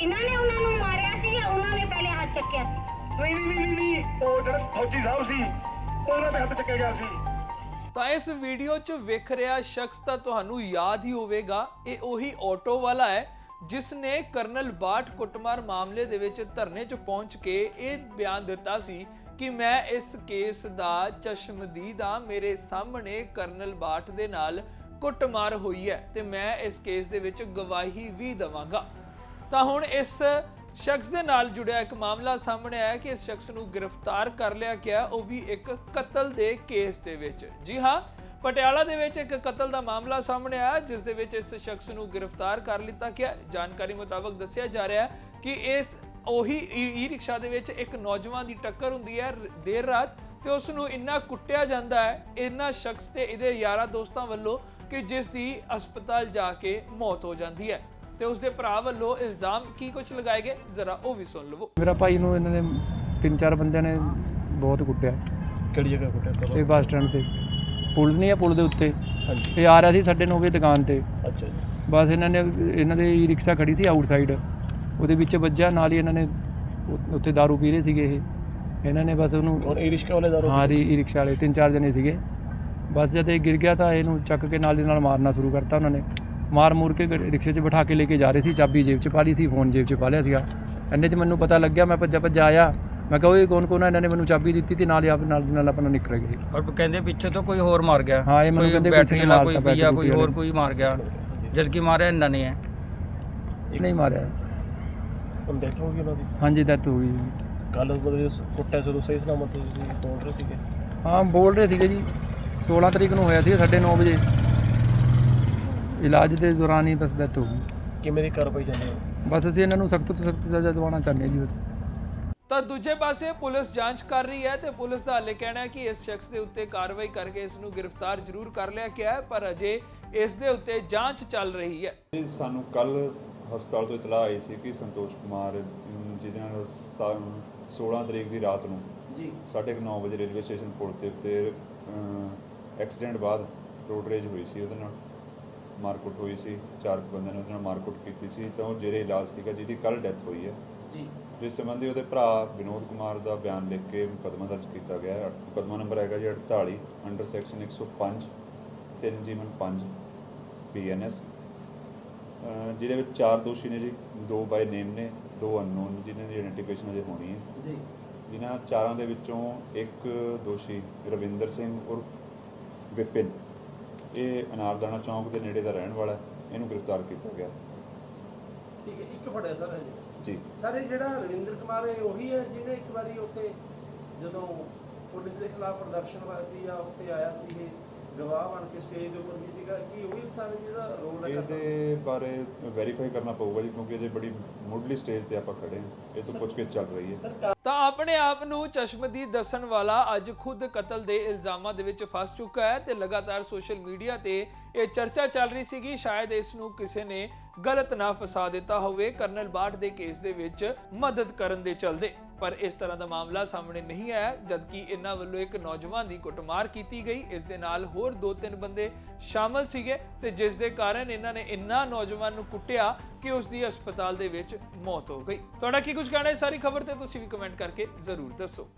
ਇਹਨਾਂ ਨੇ ਉਹਨਾਂ ਨੂੰ ਮਾਰਿਆ ਸੀ ਜਾਂ ਉਹਨਾਂ ਨੇ ਪਹਿਲੇ ਹੱਥ ਚੱਕਿਆ ਸੀ? ਨਹੀਂ ਨਹੀਂ ਨਹੀਂ ਨਹੀਂ ਉਹ ਜਿਹੜਾ ਫੌਜੀ ਸਾਹਿਬ ਸੀ ਉਹਨਾਂ ਦੇ ਹੱਥ ਚੱਕਿਆ ਗਿਆ ਸੀ। ਤਾਂ ਇਸ ਵੀਡੀਓ 'ਚ ਵੇਖ ਰਿਹਾ ਸ਼ਖਸ ਤਾਂ ਤੁਹਾਨੂੰ ਯਾਦ ਹੀ ਹੋਵੇਗਾ ਇਹ ਉਹੀ ਆਟੋ ਵਾਲਾ ਹੈ ਜਿਸ ਨੇ ਕਰਨਲ ਬਾਟ ਕੁੱਟਮਾਰ ਮਾਮਲੇ ਦੇ ਵਿੱਚ ਧਰਨੇ 'ਚ ਪਹੁੰਚ ਕੇ ਇਹ ਬਿਆਨ ਦਿੱਤਾ ਸੀ ਕਿ ਮੈਂ ਇਸ ਕੇਸ ਦਾ ਚਸ਼ਮਦੀਦ ਹਾਂ ਮੇਰੇ ਸਾਹਮਣੇ ਕਰਨਲ ਬਾਟ ਦੇ ਨਾਲ ਕੁੱਟਮਾਰ ਹੋਈ ਹੈ ਤੇ ਮੈਂ ਇਸ ਕੇਸ ਦੇ ਵਿੱਚ ਗਵਾਹੀ ਵੀ ਦਵਾਂਗਾ। ਤਾਂ ਹੁਣ ਇਸ ਸ਼ਖਸ ਦੇ ਨਾਲ ਜੁੜਿਆ ਇੱਕ ਮਾਮਲਾ ਸਾਹਮਣੇ ਆਇਆ ਕਿ ਇਸ ਸ਼ਖਸ ਨੂੰ ਗ੍ਰਿਫਤਾਰ ਕਰ ਲਿਆ ਗਿਆ, ਉਹ ਵੀ ਇੱਕ ਕਤਲ ਦੇ ਕੇਸ ਦੇ ਵਿੱਚ। ਜੀ ਹਾਂ, ਪਟਿਆਲਾ ਦੇ ਵਿੱਚ ਇੱਕ ਕਤਲ ਦਾ ਮਾਮਲਾ ਸਾਹਮਣੇ ਆਇਆ, ਜਿਸ ਦੇ ਵਿੱਚ ਇਸ ਸ਼ਖਸ ਨੂੰ ਗ੍ਰਿਫਤਾਰ ਕਰ ਲਿੱਤਾ ਗਿਆ। ਜਾਣਕਾਰੀ ਮੁਤਾਬਕ ਦੱਸਿਆ ਜਾ ਰਿਹਾ ਹੈ ਕਿ ਇਸ ਉਹੀ ਈ ਰਿਕਸ਼ਾ ਦੇ ਵਿੱਚ ਇੱਕ ਨੌਜਵਾਨ ਦੀ ਟੱਕਰ ਹੁੰਦੀ ਹੈ ਦੇਰ ਰਾਤ, ਤੇ ਉਸ ਨੂੰ ਇੰਨਾ ਕੁੱਟਿਆ ਜਾਂਦਾ ਹੈ ਇੰਨਾ ਸ਼ਖਸ ਤੇ ਇਹਦੇ ਯਾਰਾਂ ਦੋਸਤਾਂ ਵੱਲੋਂ ਕਿ ਜਿਸ ਦੀ ਹਸਪਤਾਲ ਜਾ ਕੇ ਮੌਤ ਹੋ ਜਾਂਦੀ ਹੈ। ਤੇ ਉਸ ਦੇ ਭਰਾ ਵੱਲੋਂ ਇਲਜ਼ਾਮ ਕੀ ਕੁਝ ਲਗਾਏ ਗਏ? ਜ਼ਰਾ ਉਹ ਵੀ ਸੁਣ ਲਵੋ। ਮੇਰਾ ਭਾਈ ਨੂੰ ਇਹਨਾਂ ਨੇ ਤਿੰਨ ਚਾਰ ਬੰਦਿਆਂ ਨੇ ਬਹੁਤ ਕੁੱਟਿਆ। ਕਿਹੜੀ ਜਗ੍ਹਾ ਕੁੱਟਿਆ? ਇਹ ਬੱਸ ਸਟੈਂਡ ਤੇ। ਪੁਲ ਨਹੀਂ ਆ ਪੁਲ ਦੇ ਉੱਤੇ। ਹਾਂਜੀ। ਇਹ ਆ ਰਿਹਾ ਸੀ ਸਾਡੇ 9 ਵਜੇ ਦੁਕਾਨ ਤੇ। ਅੱਛਾ ਜੀ। ਬਸ ਇਹਨਾਂ ਨੇ ਇਹਨਾਂ ਦੇ ਈ ਰਿਕਸ਼ਾ ਖੜੀ ਸੀ ਆਊਟਸਾਈਡ ਉਹਦੇ ਵਿੱਚ ਵੱਜਿਆ ਨਾਲ ਹੀ ਇਹਨਾਂ ਨੇ ਉੱਥੇ दारू ਪੀ ਰਹੇ ਸੀਗੇ ਇਹ। ਇਹਨਾਂ ਨੇ ਬਸ ਉਹਨੂੰ ਹੁਣ ਇਹ ਰਿਸ਼ਕਾ ਵਾਲੇ ਦਾ ਹਾਂ ਈ ਰਿਕਸ਼ਾ ਵਾਲੇ ਤਿੰਨ ਚਾਰ ਜਣੇ ਸੀਗੇ। ਬਸ ਜਦ ਇਹ ਗਿਰ ਗਿਆ ਤਾਂ ਇਹਨੂੰ ਚੱਕ ਕੇ ਨਾਲ ਦੀ ਨਾਲ ਮਾਰਨਾ ਸ਼ੁਰੂ ਕਰਤਾ ਉਹਨਾਂ ਨੇ। ਮਾਰ ਮੂਰ ਕੇ ਰਿਕਸ਼ੇ 'ਚ ਬਿਠਾ ਕੇ ਲੈ ਕੇ ਜਾ ਰਹੇ ਸੀ ਚਾਬੀ ਜੇਬ 'ਚ ਪਾ ਲਈ ਸੀ ਫੋਨ ਜੇਬ 'ਚ ਪਾ ਲਿਆ ਸੀਗਾ। ਇੰਨੇ 'ਚ ਮੈਨੂੰ ਪਤਾ ਲੱਗਿਆ ਮੈਂ ਭੱਜਾ ਭੱਜਾ ਆਇਆ। ਮੈਂ ਕਿਹਾ ਓਏ ਕੌਣ ਕੌਣ ਇਹਨਾਂ ਨੇ ਮੈਨੂੰ ਚਾਬੀ ਦਿੱਤੀ ਤੇ ਨਾਲ ਹੀ ਆਪ ਨਾਲ ਦੀ ਨਾਲ ਆਪਣਾ ਨਿਕਲ ਗਏ। ਔਰ ਕਹਿੰਦੇ ਪਿੱਛੇ ਤੋਂ ਕੋਈ ਹੋਰ ਮਾਰ ਗਿਆ। ਹਾਂ, ਇਹ ਮੈਨੂੰ ਕਹਿੰਦੇ ਬੈਟਰੀ ਪਿੱਛੇ ਮਾਰਤਾ, ਕੋਈ ਪੀਆ ਬੈਟਰੀ ਕੋਈ ਹੋਰ। ਕੋਈ ਮਾਰ ਗਿਆ। ਜਦਕਿ ਮਾਰਿਆ ਇਹਨਾਂ ਨੇ ਹੈ। ਨਹੀਂ ਮਾਰਿਆ। ਹੁਣ ਡੈਥ ਹੋ ਗਈ ਉਹਨਾਂ ਦੀ? ਹਾਂਜੀ ਡੈਥ ਹੋ ਗਈ। ਕੱਲ ਮਤਲਬ ਕੁੱਟਿਆ ਜਦੋਂ ਸਹੀ ਸਲਾਮਤ ਤੁਸੀਂ ਤੋੜ ਰਹੇ ਸੀਗੇ? ਹਾਂ ਬੋਲ ਰਹੇ ਸੀਗੇ ਜੀ। 16 ਤਰੀਕ ਨੂੰ ਹੋਇਆ ਸੀ 9:30 ਵਜੇ। ਇਲਾਜ ਦੇ ਦੌਰਾਨ ਹੀ ਬਸ ਡੈਥ ਹੋ ਗਈ। ਕਿਵੇਂ ਦੀ ਕਾਰਵਾਈ ਚੱਲ ਰਹੀ ਹੈ? ਬਸ ਅਸੀਂ ਇਹਨਾਂ ਨੂੰ ਸਖਤ ਤੋਂ ਸਖਤ ਸਜ਼ਾ ਦਿਵਾਉਣਾ ਚਾਹੁੰਦੇ ਹਾਂ ਜੀ ਬਸ। ਤਾਂ ਦੂਜੇ ਪਾਸੇ ਪੁਲਿਸ ਜਾਂਚ ਕਰ ਰਹੀ ਹੈ ਤੇ ਪੁਲਿਸ ਦਾ ਹਾਲੇ ਕਹਿਣਾ ਹੈ ਕਿ ਇਸ ਸ਼ਖਸ ਦੇ ਉੱਤੇ ਕਾਰਵਾਈ ਕਰਕੇ ਇਸ ਨੂੰ ਗ੍ਰਿਫਤਾਰ ਜ਼ਰੂਰ ਕਰ ਲਿਆ ਗਿਆ ਹੈ ਪਰ ਅਜੇ ਇਸ ਦੇ ਉੱਤੇ ਜਾਂਚ ਚੱਲ ਰਹੀ ਹੈ। ਜੀ ਸਾਨੂੰ ਕੱਲ ਹਸਪਤਾਲ ਤੋਂ ਇਤਲਾਹ ਆਈ ਸੀ ਕਿ ਸੰਤੋਸ਼ ਕੁਮਾਰ ਅਮ, ਜਿਹਦੇ ਨਾਲ ਸਤਾ- 16 ਤਰੀਕ ਦੀ ਰਾਤ ਨੂੰ ਜੀ। 9:30 ਵਜੇ ਰੇਲਵੇ ਸਟੇਸ਼ਨ ਪੁਲ ਦੇ ਉੱਤੇ ਐਕਸੀਡੈਂਟ ਬਾਅਦ ਰੋਡ ਰੇਜ ਹੋਈ ਸੀ ਉਹਦੇ ਨਾਲ। ਮਾਰਕੁੱਟ ਹੋਈ ਸੀ ਚਾਰ ਕੁ ਬੰਦਿਆਂ ਨੇ ਉਹਦੇ ਨਾਲ ਮਾਰਕੁੱਟ ਕੀਤੀ ਸੀ ਤਾਂ ਉਹ ਜਿਹੜੇ ਇਲਾਜ ਸੀਗਾ ਜਿਹਦੀ ਕੱਲ ਡੈਥ ਹੋਈ ਹੈ। ਜੀ। ਜਿਸ ਸੰਬੰਧੀ ਉਹਦੇ ਭਰਾ ਵਿਨੋਦ ਕੁਮਾਰ ਦਾ ਬਿਆਨ ਲਿਖ ਕੇ ਮੁਕੱਦਮਾ ਦਰਜ ਕੀਤਾ ਗਿਆ ਹੈ। ਮੁਕੱਦਮਾ ਨੰਬਰ ਹੈਗਾ ਜੀ 48 ਅੰਡਰ ਸੈਕਸ਼ਨ 105 3 ਜੀਵਨ 5 ਬੀਐਨਐਸ ਅਹ ਜਿਹਦੇ ਵਿੱਚ ਚਾਰ ਦੋਸ਼ੀ ਨੇ ਜੀ ਦੋ ਬਾਈ ਨੇਮ ਨੇ ਦੋ ਅਨਨੋਨ ਜਿਨ੍ਹਾਂ ਦੀ ਆਇਡੈਂਟੀਫਿਕੇਸ਼ਨ ਅਜੇ ਹੋਣੀ ਹੈ। ਜੀ। ਜਿਨ੍ਹਾਂ ਚਾਰਾਂ ਦੇ ਵਿੱਚੋਂ ਇੱਕ ਦੋਸ਼ੀ ਰਵਿੰਦਰ ਸਿੰਘ ਉਰਫ ਵਿਪਿਨ ਇਹ ਅਨਾਰਦਾਨਾ ਚੌਂਕ ਦੇ ਨੇੜੇ ਦਾ ਰਹਿਣ ਵਾਲਾ ਹੈ ਇਹਨੂੰ ਗ੍ਰਿਫਤਾਰ ਕੀਤਾ ਗਿਆ। ਠੀਕ ਹੈ ਇੱਕ ਫੜਿਆ ਸਰ ਜੀ। ਸਰ ਇਹ ਜਿਹੜਾ ਰਵਿੰਦਰ ਕੁਮਾਰ ਹੈ ਉਹੀ ਹੈ ਜਿਹਨੇ ਇੱਕ ਵਾਰੀ ਉੱਥੇ ਜਦੋਂ ਪੁਲਿਸ ਦੇ ਖਿਲਾਫ ਪ੍ਰਦਰਸ਼ਨ ਹੋਇਆ ਸੀ ਜਾਂ ਉੱਥੇ ਆਇਆ ਸੀ ਇਹ ਗਵਾਹ ਬਣ ਕੇ ਸਟੇਜ ਦੇ ਉੱਪਰ ਵੀ ਸੀਗਾ ਕੀ ਉਹੀ ਸਰ ਜਿਹਦਾ ਰੋਲ ਹੈ ਇਹਦੇ ਬਾਰੇ ਵੈਰੀਫਾਈ ਕਰਨਾ ਪਊਗਾ ਜੀ ਕਿਉਂਕਿ ਅਜੇ ਬੜੀ ਮੁੱਢਲੀ ਸਟੇਜ ਤੇ ਆਪਾਂ ਖੜੇ ਹਾਂ। ਇਹ ਤੋਂ ਪੁੱਛਗਿੱਛ ਚੱਲ ਰਹੀ ਹੈ। ਤਾਂ ਆਪਣੇ ਆਪ ਨੂੰ ਚਸ਼ਮਦੀਦ ਦੱਸਣ ਵਾਲਾ ਅੱਜ ਖੁਦ ਕਤਲ ਦੇ ਇਲਜ਼ਾਮਾਂ ਦੇ ਵਿੱਚ ਫਸ ਚੁੱਕਾ ਹੈ ਤੇ ਲਗਾਤਾਰ ਸੋਸ਼ਲ ਮੀਡੀਆ ਤੇ ਇਹ ਚਰਚਾ ਚੱਲ ਰਹੀ ਸੀ ਕਿ ਸ਼ਾਇਦ ਇਸ ਨੂੰ ਕਿਸੇ ਨੇ ਗਲਤ ਨਾ ਫਸਾ ਦਿੱਤਾ ਹੋਵੇ, ਕਰਨਲ ਬਾਟ ਦੇ ਕੇਸ ਦੇ ਵਿੱਚ ਮਦਦ ਕਰਨ ਦੇ ਚਲਦੇ। ਪਰ ਇਸ ਤਰ੍ਹਾਂ ਦਾ ਮਾਮਲਾ ਸਾਹਮਣੇ ਨਹੀਂ ਆਇਆ, ਜਦਕਿ ਇਹਨਾਂ ਵੱਲੋਂ ਇੱਕ ਨੌਜਵਾਨ ਦੀ ਕੁੱਟਮਾਰ ਕੀਤੀ ਗਈ। ਇਸ ਦੇ ਨਾਲ ਹੋਰ ਦੋ ਤਿੰਨ ਬੰਦੇ ਸ਼ਾਮਲ ਸੀਗੇ ਤੇ ਜਿਸ ਦੇ ਕਾਰਨ ਇਹਨਾਂ ਨੇ ਇੰਨਾ ਨੌਜਵਾਨ ਨੂੰ ਕੁੱਟਿਆ ਕਿ ਉਸ ਦੀ ਹਸਪਤਾਲ ਦੇ ਵਿੱਚ ਮੌਤ ਹੋ ਗਈ। ਤੁਹਾਡਾ ਕੀ ਕੁਝ ਕਹਿਣਾ ਹੈ? ਸਾਰੀ ਖਬਰ ਤੇ ਤੁਸੀਂ ਵੀ ਕਮੈਂਟ ਕਰਕੇ ਜ਼ਰੂਰ ਦੱਸੋ।